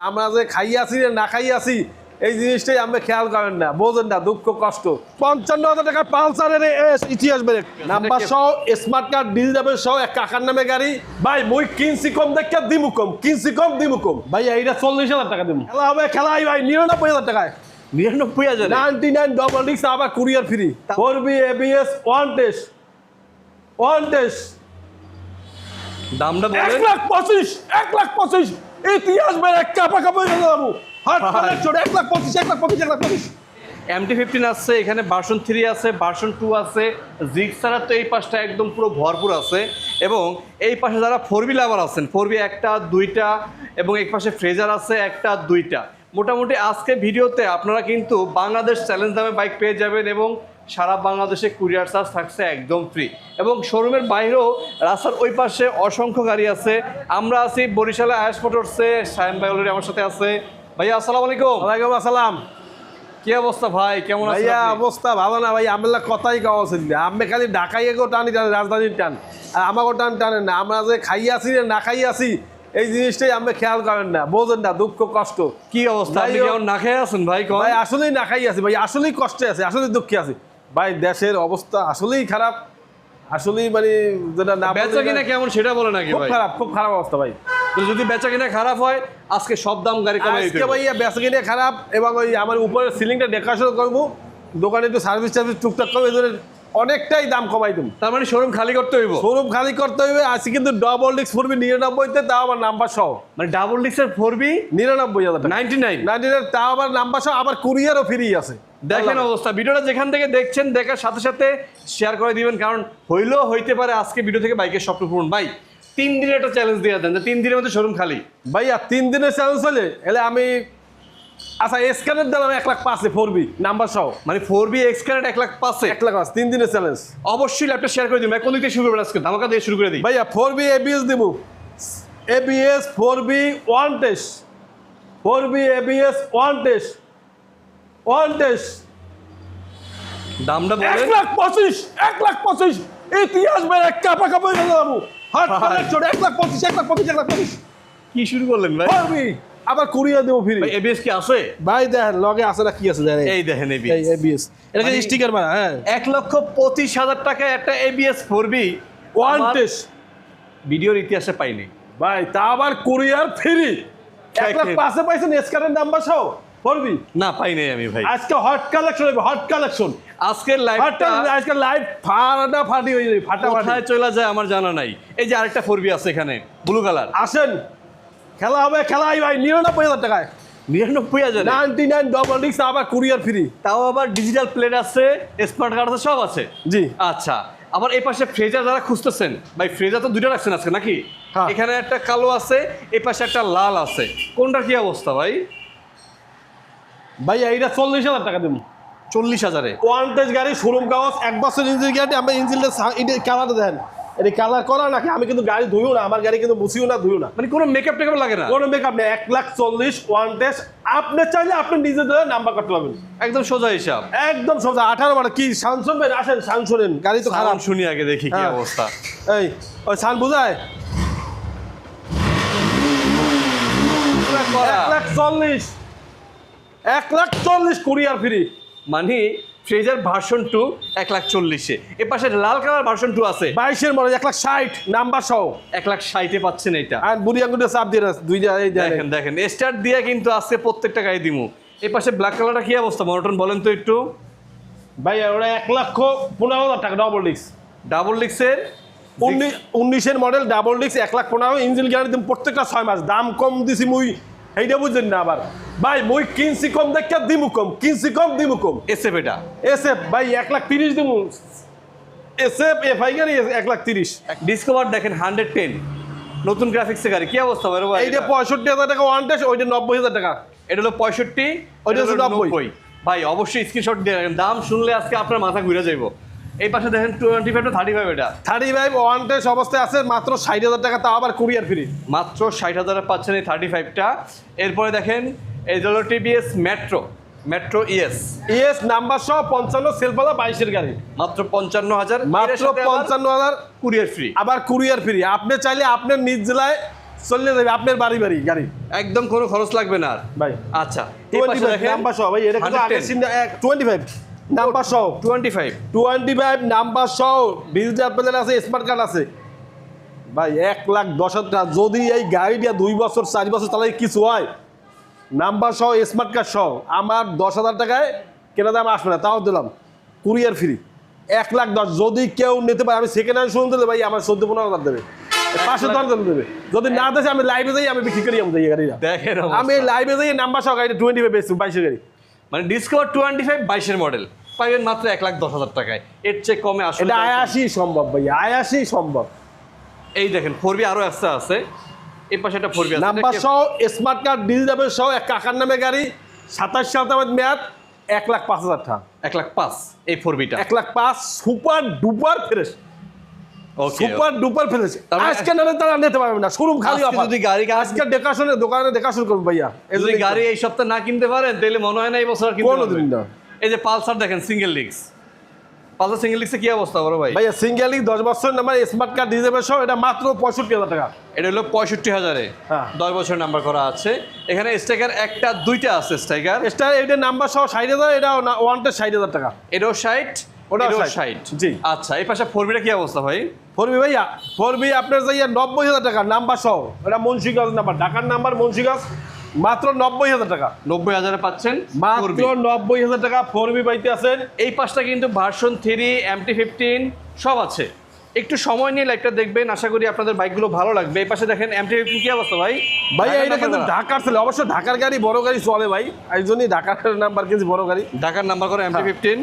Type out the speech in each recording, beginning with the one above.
আমরা যে খাইয়াছি না খাইয়াছি এই জিনিসটাই আমরা খেয়াল করেন না বোঝেন না দুঃখ কষ্ট। পঞ্চান্ন হাজার টাকা পালসারের এস ইতিহাস বেড়ে নাম্বার সহ স্মার্ট কার্ড ডিজিটাল সহ এক কাকার নামে গাড়ি। ভাই মুই কিনছি কম দেখে দিমু কম কিনছি কম দিমু কম। ভাই এইটা চল্লিশ হাজার টাকা দিমু। খেলা হবে খেলাই ভাই নিরানব্বই হাজার টাকায়। নিরানব্বই হাজার? নাইনটি নাইন ডবল ডিক্স আবার courier free four V ABS one test one test দামটা এক লাখ পঁচিশ এক লাখ পঁচিশ। ইতিহাস বেড়ে কাপা কাপা হয়ে। যাব হাট ছোট এক লাখ পঁচিশ এক লাখ পঁচিশ এক লাখ পঁচিশ। এমটি ফিফটিন আছে এখানে ভার্সন থ্রি আছে ভার্সন টু আছে জিগ ছাড়া তো এই পাশটা একদম পুরো ভরপুর আছে। এবং এই পাশে যারা ফোর বি লাভার আছেন ফোর বি একটা দুইটা এবং এক পাশে ফ্রেজার আছে একটা দুইটা। মোটামুটি আজকে ভিডিওতে আপনারা কিন্তু বাংলাদেশ চ্যালেঞ্জ দামে বাইক পেয়ে যাবেন এবং সারা বাংলাদেশে কুরিয়ার চার্জ থাকছে একদম ফ্রি এবং শোরুমের বাইরেও রাস্তার ওই পাশে অসংখ্য গাড়ি আছে। আমরা আছি বরিশালে আয়াস মোটরসে সায়ন ভাই অলরেডি আমার সাথে আছে। ভাইয়া আসসালামু আলাইকুম। ওয়ালাইকুম আসসালাম। কি অবস্থা ভাই? কেমন ভাইয়া অবস্থা ভালো না ভাই আমরা কথাই কওয়া না। আমি খালি ঢাকাইয়ে গো টানি টান রাজধানীর টান। আর আমাকেও টান টানেন না। আমরা যে খাইয়াছি না না খাইয়াছি এই জিনিসটাই আমরা খেয়াল করেন না বোঝেন না দুঃখ কষ্ট। কি অবস্থা? আপনি কেমন না খেয়ে আছেন? ভাই ভাই আসলেই না খাই আছি ভাই আসলেই কষ্টে আছে আসলেই দুঃখে আছে। ভাই দেশের অবস্থা আসলেই খারাপ আসলেই মানে যেটা না বেচা কিনা কেমন সেটা বলে নাকি খুব খারাপ খুব খারাপ অবস্থা ভাই। যদি বেচা কিনা খারাপ হয় আজকে সব দাম গাড়ি আজকে। বেচা কিনে খারাপ এবং ওই আমার উপরের সিলিংটা ডেকোরেশন করব দোকানে একটু সার্ভিস টার্ভিস টুকটাক করব অনেকটাই দাম কমাই দেবো তার মানে শোরুম খালি করতে হইব? শোরুম খালি করতে হবে আজকে কিন্তু ডবল ডিস্ক পড়বে নিরানব্বইতে তাও আবার নাম্বার সহ। মানে ডাবল ডিক্সের ফোর বি নিরানব্বই হাজার নাইনটি নাইন নাইনটি তাও আবার নাম্বার সহ আবার কুরিয়ারও ফ্রি আছে। দেখেন অবস্থা। ভিডিওটা যেখান থেকে দেখছেন দেখার সাথে সাথে শেয়ার করে দিবেন কারণ হইলেও হইতে পারে আজকে ভিডিও থেকে বাইকের স্বপ্ন পূরণ। ভাই তিন দিনের একটা চ্যালেঞ্জ দিয়ে দেন তিন দিনের মধ্যে শোরুম খালি। ভাইয়া তিন দিনের চ্যালেঞ্জ হলে এলে আমি আচ্ছা স্ক্যানের দিলাম এক লাখ পাঁচে ফোর বি নাম্বার সহ। মানে ফোর বি এক্স ক্যারেট এক লাখ পাঁচে? এক লাখ পাঁচ তিন দিনের চ্যালেঞ্জ অবশ্যই ল্যাপটপ শেয়ার করে দিন কোন দিক থেকে শুরু করবেন আজকে? ধামাকা দিয়ে শুরু করে দিই। ভাইয়া ফোর বি এবিএস দিব। ABS four V one test four V ABS one test one test দামটা এক লাখ পঁচিশ এক লাখ পঁচিশ। ইতিহাস বেড়ে কাপা কাপা হয়ে যাব হাট এক লাখ পঁচিশ এক লাখ পঁচিশ এক লাখ পঁচিশ। কি শুরু করলেন ভাই? আবার কুরিয়ার দেবো ফ্রি এবিএস কি আছে? ভাই দেখেন লগে আছে না কি আছে দেখেন এই দেখেন এই এবিএস এবিএস এটা মানে- স্টিকার মারা হ্যাঁ। এক লক্ষ পঁচিশ হাজার টাকায় একটা ABS four V one test ভিডিওর ইতিহাসে পাইনি। ভাই তা আবার কুরিয়ার ফ্রি এক লাখ। পাশে পাইছেন স্ক্যানের নাম্বার সহ? করবি না পাই নাই আমি ভাই। আজকে হট কালেকশন হবে হট কালেকশন আজকের হট লাইভটা আজকে লাইভ ফাটা ফাটি হয়ে যাবে ফাটা ফাটি কোথায় চলে যায় আমার জানা নাই। এই যে আরেকটা ফোর বি আছে এখানে ব্লু কালার আসেন। খেলা হবে খেলাই ভাই নিরানব্বই হাজার টাকায়। নিরানব্বই হাজার? নাইনটি নাইন ডবল ডিক্স আবার কুরিয়ার ফ্রি তাও আবার ডিজিটাল প্লেট আছে স্মার্ট কার্ড আছে সব আছে? জি। আচ্ছা আবার এই পাশে ফ্রেজার যারা খুঁজতেছেন ভাই ফ্রেজার তো দুইটা রাখছেন আজকে নাকি? হ্যাঁ। এখানে একটা কালো আছে এই পাশে একটা লাল আছে। কোনটার কি অবস্থা ভাই? ভাই এইটা চল্লিশ হাজার টাকা দেবো। চল্লিশ হাজারে। ওয়ান টেজ গাড়ি শোরুম কাগজ এক বছর ইঞ্জিন গাড়ি আমরা ইঞ্জিনটা কালার দেন। এটা কালার করা নাকি আমি কিন্তু গাড়ি ধুইও না আমার গাড়ি কিন্তু মুছিও না ধুইও না। মানে কোনো মেকআপ টেকআপ লাগে না? কোনো মেকআপ নেই এক লাখ চল্লিশ ওয়ান টেস্ট আপনি চাইলে আপনি নিজে ধরে নাম্বার করতে পারবেন। একদম সোজা হিসাব। একদম সোজা আঠারো মানে কি সাউন্ড শুনবেন আসেন শোনেন গাড়ি তো খারাপ। শুনি আগে দেখি কি হ্যাঁ। অবস্থা। এই ওই সাউন্ড বুঝায়? এক লাখ চল্লিশ এক লাখ চল্লিশ কুরিয়ার ফ্রি মানে ফ্রেজার ভার্সন টু এক লাখ চল্লিশে। এ পাশে লাল কালার ভার্সন টু আছে। বাইশের মডেল এক লাখ ষাট নাম্বার সহ। এক লাখ ষাটে পাচ্ছেন এটা। আর বুড়ি চাপ দিয়ে দুই দেখেন দেখেন স্টার্ট দিয়ে কিন্তু আজকে প্রত্যেকটা গাড়ি দিমু। এই পাশে ব্ল্যাক কালারটা কি অবস্থা? মনোটন বলেন তো একটু। ভাই ওরা এক লক্ষ পনেরো হাজার টাকা ডবল ডিস্ক ডাবল ডিক্সের উনিশের মডেল ডাবল ডিস্ক এক লাখ পনেরো ইঞ্জিন গ্যারান্টি দিম প্রত্যেকটা ছয় মাস। দাম কম দিছি মুই এইটা বুঝেন না আবার। ভাই মুই কিনছি কম দেখে দিমু কম কিনছি কম দিমু কম। এসএফ এটা। এসএফ ভাই এক লাখ তিরিশ দিমু। এসএফ এফ আই গাড়ি এক লাখ তিরিশ। ডিসকভার দেখেন হান্ড্রেড টেন নতুন গ্রাফিক্সের গাড়ি কি অবস্থা ভাই ভাই? এইটা পঁয়ষট্টি হাজার টাকা ওয়ান টেস্ট ওইটা নব্বই হাজার টাকা। এটা হলো পঁয়ষট্টি ওইটা হলো 90 ভাই অবশ্যই স্ক্রিনশট দিয়ে রাখেন। দাম শুনলে আজকে আপনার মাথা ঘুরে যাইব। এই পাশে দেখেন twenty five two thirty five এটা। থার্টি ফাইভ ওয়ান টেস্ট অবস্থায় আছে মাত্র ষাট হাজার টাকা তাও আবার কুরিয়ার ফ্রি মাত্র ষাট হাজারে পাচ্ছেন এই থার্টি ফাইভটা এরপরে দেখেন এই হলো TVS Metro Metro ES ES number সহ পঞ্চান্ন সেলফালা বাইশের গাড়ি। মাত্র পঞ্চান্ন হাজার মাত্র পঞ্চান্ন হাজার কুরিয়ার ফ্রি আবার কুরিয়ার ফ্রি আপনি চাইলে আপনার নিজ জেলায় চলে যাবে আপনার বাড়ি বাড়ি গাড়ি। একদম কোনো খরচ লাগবে না আর। ভাই আচ্ছা নাম্বার সহ ভাই এটা টোয়েন্টি ফাইভ নাম্বার সহ twenty five twenty five number সহ ডিজিটাল প্লেয়ার আছে স্মার্ট কার্ড আছে। ভাই এক লাখ দশ হাজার টাকা। যদি এই গাড়িটা দুই বছর চার বছর চালাই কিছু হয়? নাম্বার সহ স্মার্ট কার্ড সহ আমার দশ হাজার টাকায় কেনা দাম আসবে না তাও দিলাম। Courier free. এক লাখ দশ যদি কেউ নিতে পারে আমি সেকেন্ড হ্যান্ড শুনতে দেবে ভাই আমার চোদ্দ পনেরো হাজার দেবে। পাঁচশো দশ হাজার দেবে। যদি না দেশে আমি লাইভে যাই আমি বিক্রি করি আমাদের এই গাড়িটা। দেখেন আমি লাইভে যাই নাম্বার সহ গাড়িটা টোয়েন্টি ফাইভ বেশি বাইশের গাড়ি। মানে ডিসকভার টোয়েন্টি ফাইভ বাইশের মডেল পাইবেন মাত্র এক লাখ দশ হাজার টাকায়। এর চেয়ে কমে আসলে এটা আয়াসি সম্ভব ভাই আয়াসি সম্ভব। এই দেখেন ফোর বি আরও একটা আছে। এই পাশে একটা ফোর বি আছে নাম্বার সহ স্মার্ট কার্ড ডিজিটাল সহ এক কাকার নামে গাড়ি সাতাশ তামের মেয়াদ এক লাখ পাঁচ হাজার টাকা। এক লাখ পাঁচ এই ফোর বিটা এক লাখ পাঁচ super duper fresh super duper তার মানে- আজকে না তারা নিতে পারবে না শোরুম খালি যদি গাড়ি- আজকে দেখাশোনে দোকানে দেখাশোন করুন ভাইয়া। যদি গাড়ি এই সপ্তাহ না কিনতে পারেন তাহলে মনে হয় না এই বছর কিনতে কোনোদিন। না। এই যে পালসার দেখেন সিঙ্গেল ডিস্ক পালসার সিঙ্গেল ডিস্কে কি অবস্থা বড় ভাই? ভাইয়া সিঙ্গেলি দশ বছর নাম্বার স্মার্ট কার্ড ডিজিটাল সহ এটা মাত্র পঁয়ষট্টি হাজার টাকা। এটা হলো পঁয়ষট্টি হাজারে। হ্যাঁ। দশ বছর নাম্বার করা আছে। এখানে স্ট্রাইকার একটা দুইটা আছে স্ট্রাইকার স্টার এটা নাম্বার সহ ষাট হাজার এটা ওয়ানটা ষাট হাজার টাকা। এটাও ষাট। ওটাও 60 জি। আচ্ছা এই পাশে কি অবস্থা ভাই? আপনার যাইয়া টাকা নাম্বার সহ এটা মুন্সিগঞ্জ নাম্বার ঢাকার নাম্বার মুন্সিগঞ্জ মাত্র নব্বই হাজার টাকা। নব্বই হাজারে পাচ্ছেন মাত্র নব্বই হাজার টাকা ফোর বি পাইতে আছেন এই পাশটা কিন্তু ভার্সন থ্রি এমটি ফিফটিন সব আছে। একটু সময় নিয়ে লাইভটা দেখবেন আশা করি আপনাদের বাইকগুলো ভালো লাগবে। এই পাশে দেখেন এমটি ফিফটিন কি অবস্থা ভাই? ভাই ঢাকার এটা কিন্তু ঢাকার ছেলে অবশ্য ঢাকার গাড়ি বড় গাড়ি চলে ভাই। এই জন্যই ঢাকার নাম্বার কিনছি বড় গাড়ি। ঢাকার নাম্বার করে এমটি ফিফটিন।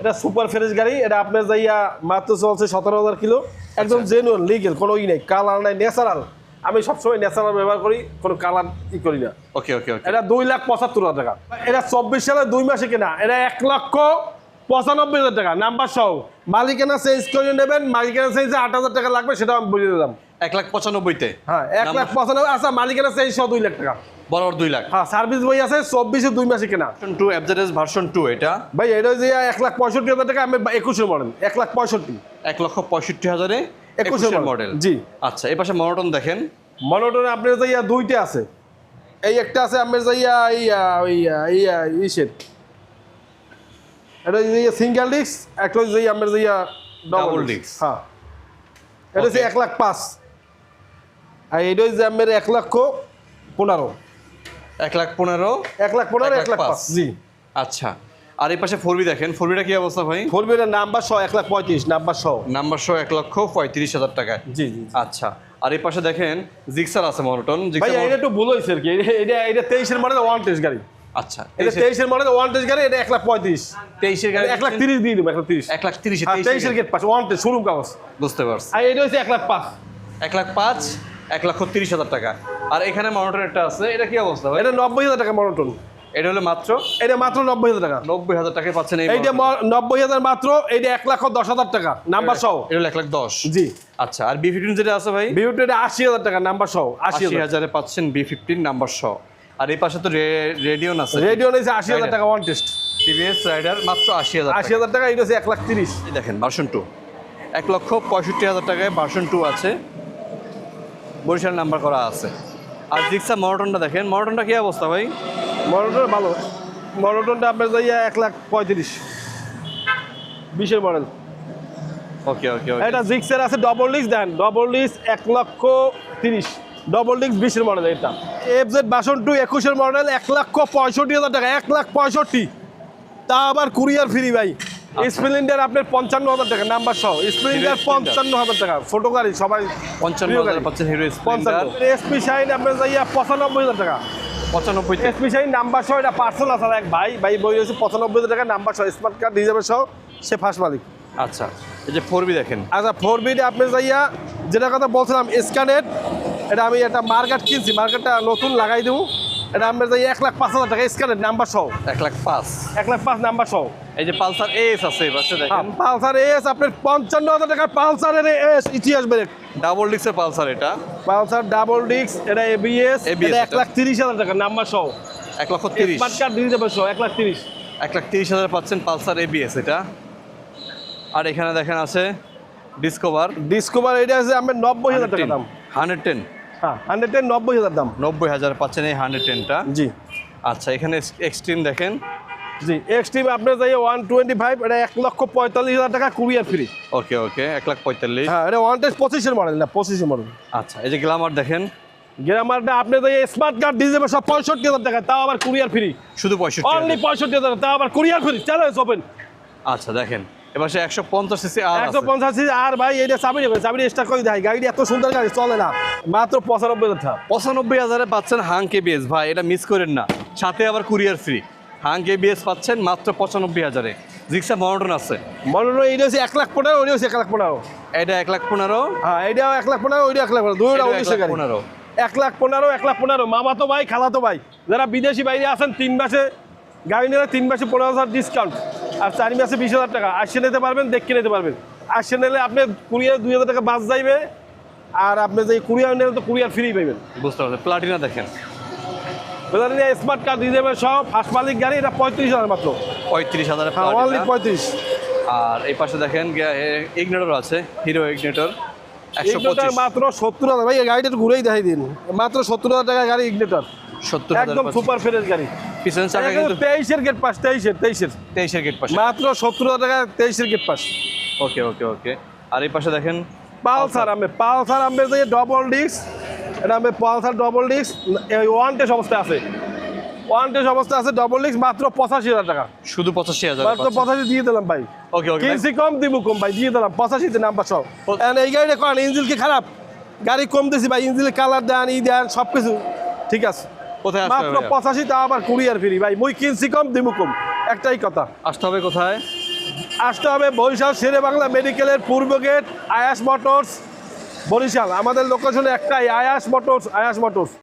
এটা সুপার ফ্রেশ গাড়ি এটা আপনার যাইয়া মাত্র চলছে সতেরো হাজার কিলো। একদম জেনুয়ান লিগেল কোনো ই নাই কালার নাই ন্যাচারাল আমি সবসময় ন্যাচারাল ব্যবহার করি কোনো কালার ই করি না। ওকে ওকে ওকে এটা দুই লাখ পঁচাত্তর হাজার টাকা। এটা চব্বিশ সালে দুই মাসে কেনা এটা এক লক্ষ পঁচানব্বই হাজার টাকা। নাম্বার সহ মালিকানা চেঞ্জ করে নেবেন মালিকানা চেঞ্জে আট হাজার টাকা লাগবে সেটা আমি বুঝিয়ে দিলাম। এক লাখ পঁচানব্বইতে। হ্যাঁ এক লাখ পঁচানব্বই আচ্ছা মালিকানা চেঞ্জ সহ দুই লাখ টাকা। বরাবর দুই লাখ। হ্যাঁ সার্ভিস বই আছে চব্বিশে দুই মাসে কেনা। টু এফজেডএস ভার্সন টু এটা? ভাই এটা যে এক লাখ পঁয়ষট্টি হাজার টাকা আমি একুশের মডেল এক লাখ পঁয়ষট্টি। এক লক্ষ পঁয়ষট্টি হাজারে একুশের মডেল জি। আচ্ছা এই পাশে মনোটন দেখেন। মনোটনে আপনার যাইয়া দুইটা আছে। এই একটা আছে আপনার যাইয়া এই আহ, ওই আহ, ইসের এটা হচ্ছে সিঙ্গেল ডিস্ক একটা যাইয়া আপনার যাইয়া Double ডাবল। ডিস্ক হ্যাঁ। এটা হচ্ছে এক লাখ পাঁচ। আর এটা হচ্ছে আপনার এক লক্ষ পনেরো এক লাখ পনেরো এক লাখ পনেরো এক লাখ পাঁচ। পাঁচ জি আচ্ছা আর এই পাশে ফোর বি দেখেন ফোর বিটা কি অবস্থা ভাই ফোর বিটার নাম্বার সহ এক লাখ পঁয়ত্রিশ নাম্বার সহ নাম্বার সহ এক লক্ষ পঁয়ত্রিশ হাজার টাকায় জি জি আচ্ছা আর এই পাশে দেখেন জিক্সার আছে মনোটন ভাই এটা একটু ভুল হয়েছে আর কি এটা- এটা তেইশের মডেল ওয়ান টেস্ট গাড়ি আচ্ছা এটা তেইশের মডেল ওয়ান টেস্ট গাড়ি এটা এক লাখ পঁয়ত্রিশ তেইশের গাড়ি এক লাখ তিরিশ দিয়ে দেবো এক লাখ তিরিশ এক লাখ তিরিশ হ্যাঁ তেইশের gate pass one test showroom কাগজ বুঝতে পারছি আর এটা হচ্ছে এক লাখ পাঁচ এক লাখ পাঁচ এক লক্ষ তিরিশ হাজার টাকা। আর এখানে মনোটন একটা আছে এটা কি অবস্থা ভাই? এটা নব্বই হাজার টাকা মনোটন। এটা হলো মাত্র? এটা মাত্র নব্বই হাজার টাকা। নব্বই হাজার টাকায় পাচ্ছেন এই এইটা নব্বই হাজার মাত্র এইটা এক লাখ দশ হাজার টাকা। নাম্বার সহ। এটা হলো এক লাখ দশ। জি। আচ্ছা আর বি ফিফটিন যেটা আছে ভাই? বিউটি এটা আশি হাজার টাকা নাম্বার সহ। আশি হাজারে পাচ্ছেন বি ফিফটিন নাম্বার শ আর এই পাশে তো রেডিওন আছে। রেডিও নিয়েছে আশি হাজার টাকা ওয়ান টেস্ট টিভিএস রাইডার মাত্র আশি হাজার আশি হাজার টাকা এটা হচ্ছে এক লাখ তিরিশ। দেখেন ভার্সন টু এক লক্ষ পঁয়ষট্টি হাজার টাকায় ভার্সন টু আছে। বরিশাল নাম্বার করা আছে। আর জিক্সা মনোটনটা দেখেন মনোটনটা কি অবস্থা ভাই? মনোটন ভালো। মনোটনটা আপনার যাই এক লাখ পঁয়ত্রিশ। বিশের মডেল। ওকে ওকে এটা জিক্সের আছে ডবল ডিস্ক দেন ডবল ডিস্ক এক লক্ষ তিরিশ। ডবল ডিস্ক বিশের মডেল এটা। এফ জেড বাসন টু একুশের মডেল এক লক্ষ পঁয়ষট্টি হাজার টাকা এক লাখ পঁয়ষট্টি। তা আবার কুরিয়ার ফ্রি ভাই। স্প্লেন্ডার আপনার পঞ্চান্ন হাজার টাকা নাম্বার সহ। স্প্লেন্ডার পঞ্চান্ন হাজার টাকা। ছোটো গাড়ি সবাই পঞ্চান্ন হিরো পঞ্চান্ন। এসপি শাইন আপনার যাইয়া পঁচানব্বই হাজার টাকা। পঁচানব্বই এসপি শাইন নাম্বার সহ এটা পার্সেল আছে এক ভাই। ভাই বই হয়েছে পঁচানব্বই হাজার টাকা নাম্বার সহ স্মার্ট কার্ড হিসাবে সহ সে ফার্স্ট মালিক। আচ্ছা এই যে ফোর বি দেখেন। আচ্ছা ফোর বিট আপনি যাইয়া যেটা কথা বলছিলাম স্ক্যানেট এটা আমি একটা মার্কেট কিনছি। মার্কেটটা নতুন লাগাই দেবো। এটা আপনার যাই এক লাখ পাঁচ হাজার টাকা স্ক্যানেট নাম্বার সহ। এক লাখ পাঁচ। এক লাখ পাঁচ নাম্বার সহ। এই যে পালসার এস আছে পাশে দেখেন। পালসার এস আপনার পঞ্চান্ন হাজার টাকা পালসারের এস ইতিহাস ব্রেক। ডাবল ডিক্সের পালসার এটা। পালসার ডাবল ডিস্ক এটা এবিএস এটা এক লাখ তিরিশ হাজার টাকা নাম্বার সহ। এক লক্ষ তিরিশ। স্মার্ট কার্ড যাবে সহ এক লাখ তিরিশ। এক লাখ তিরিশ হাজার পাচ্ছেন পালসার এবিএস এটা। আর এখানে দেখেন আছে ডিসকভার ডিসকভার এটা আছে আপনার নব্বই হাজার টাকা দাম। হান্ড্রেড টেন হ্যাঁ হান্ড্রেড টেন নব্বই হাজার দাম। নব্বই হাজার পাচ্ছেন এই হান্ড্রেড টেনটা জি। আচ্ছা এখানে এক্সট্রিম দেখেন। জি এক্সট্রিম আপনার যাই ওয়ান টোয়েন্টি ফাইভ এটা এক লক্ষ পঁয়তাল্লিশ হাজার টাকা কুরিয়ার ফ্রি ওকে ওকে এক লাখ পঁয়তাল্লিশ। হ্যাঁ এটা ওয়ান টেস্ট পঁচিশের মডেল না পঁচিশের মডেল আচ্ছা এই যে গ্লামার দেখেন। গ্রামারটা আপনি যাই স্মার্ট কার্ড দিয়ে সব পঁয়ষট্টি হাজার টাকা তাও আবার কুরিয়ার ফ্রি শুধু পঁয়ষট্টি অনলি পঁয়ষট্টি হাজার তাও আবার কুরিয়ার ফ্রি চ্যালেঞ্জ ওপেন আচ্ছা দেখেন। এবার সে একশো পঞ্চাশ সিসি আর একশো। পঞ্চাশ আর ভাই এটা চাবি নেবে চাবি স্টার্ট করে দেয়। গাড়ি এত সুন্দর গাড়ি চলে না। মাত্র পঁচানব্বই হাজার পঁচানব্বই হাজারে পাচ্ছেন হাং কেবিএস ভাই এটা মিস করেন না। সাথে আবার কুরিয়ার ফ্রি হাং কেবিএস পাচ্ছেন মাত্র পঁচানব্বই হাজারে। জিক্সা মনোটন আছে। মনে হয় এটা হচ্ছে এক লাখ পনেরো ওইটা হচ্ছে এক লাখ পনেরো। এটা এক লাখ পনেরো? হ্যাঁ এইটাও এক লাখ পনেরো ওইটা এক লাখ পনেরো। দুইটা এটাও উনিশশো লাখ গাড়ি। পনেরো। এক লাখ পনেরো এক লাখ পনেরো। মামা তো ভাই খালা তো ভাই। যারা বিদেশি বাইরে আছেন তিন মাসে গাড়ি নিলে তিন মাসে পনেরো হাজার ডিসকাউন্ট আর চার মাসে বিশ হাজার টাকা। আসছে নিতে পারবেন দেখে নিতে পারবেন। আসছে নিলে আপনি কুড়িয়ার দুই হাজার টাকা বাস যাইবে আর আপনি যে কুড়িয়ার নিলে তো কুড়িয়ার ফ্রি পাইবেন। বুঝতে পারছেন প্লাটিনা দেখেন। বুঝলেন স্মার্ট কার্ড দিয়ে দেবে সব ফার্স্ট মালিক গাড়ি এটা পঁয়ত্রিশ হাজার মাত্র। পঁয়ত্রিশ হাজার হ্যাঁ অনলি পঁয়ত্রিশ। আর এই পাশে দেখেন ইগনেটর আছে হিরো ইগনেটর একশো মাত্র সত্তর হাজার। ভাই গাড়িটা ঘুরেই দেখাই দিন। মাত্র সত্তর হাজার টাকা গাড়ি ইগনেটার সত্তর একদম সুপার ফ্রেশ গাড়ি। চাকা কিন্তু তেইশের গেট পাস তেইশের তেইশের। তেইশের গেট পাশে মাত্র সত্তর হাজার টাকা তেইশের গেট পাস ওকে ওকে ওকে। আর এই পাশে দেখেন পালসার আমি পালসার আমি যে ডবল ডিস্ক এটা আমি পালসার ডবল ডিস্ক ওয়ান অবস্থায় আছে। ওয়ান আছে ডবল ডিস্ক মাত্র পঁচাশি হাজার টাকা। শুধু পঁচাশি হাজার মাত্র পঁচাশি। দিয়ে দিলাম ভাই। ওকে ওকে কিনছি কম দিব কম ভাই দিয়ে দিলাম। পঁচাশিতে নাম্বার সব এই গাড়িটা করেন ইঞ্জিল কি খারাপ? গাড়ি কম দিছি ভাই ইঞ্জিল কালার দেন ই দেন সব কিছু ঠিক আছে। কোথায় মাত্র? পঁচাশি তা আবার কুড়িয়ার ফিরি। ভাই মুই কিনছি কম দিমু কম। একটাই কথা। আসতে হবে কোথায়? আসতে হবে বরিশাল শেরে বাংলা মেডিকেলের পূর্ব গেট আয়াস মোটরস বরিশাল। আমাদের লোকেশন একটাই আয়াস মোটরস আয়াস মোটরস।